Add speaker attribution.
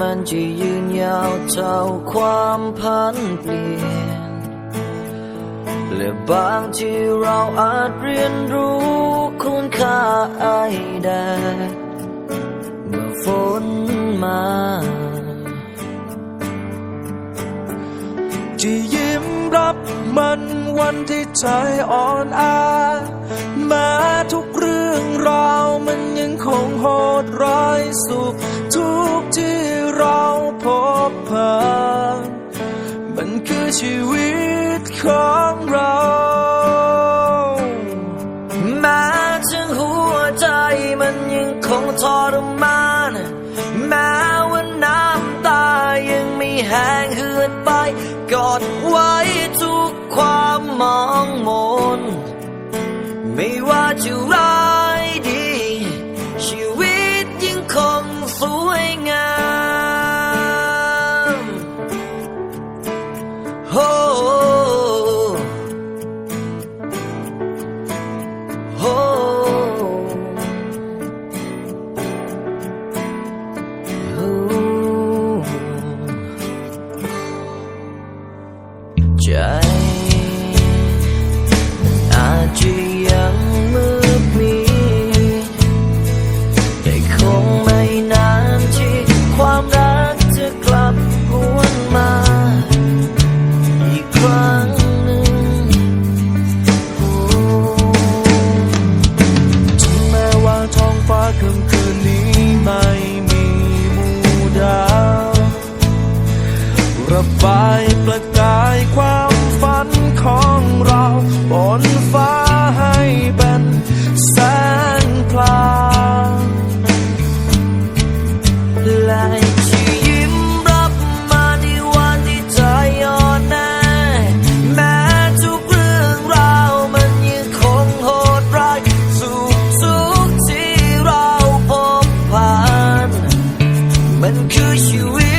Speaker 1: มันจะยืนยาวเท่าความพันเปลี่ยนและบางที่เราอาจเรียนรู้คุณค่าไอแดดเมื่อฝนมา
Speaker 2: จะยิ้มรับมันวันที่ใจอ่อนแอแาน มันคือชีวิตของเรา
Speaker 1: แม้ถึงหัวใจมันยังคงทรมาน แม้ว่าน้ำตายังไม่แห้งเหือดไป กอดไว้ทุกความมองมน ไม่ว่าจะร้ายดี ชีวิตยังคงสวยงาม อาจจะยังมืดมีแต่คงไม่นานที่ความรักจะกลับหวนมา อีกครั้งหนึ่ง
Speaker 2: ถึงแม้ว่างฟ้าค่ำคืนนี้ ระบายประกายความฝันของเราบนฟ้าให้เป็นแสงพลาง
Speaker 1: และที่ยิ้รับมาในวันที่เธอ่อแน่แม้ทุกเรื่องราวมันยังคงโหดร้ายสุขทุกที่เราพบผ่าน มันคือชีวิต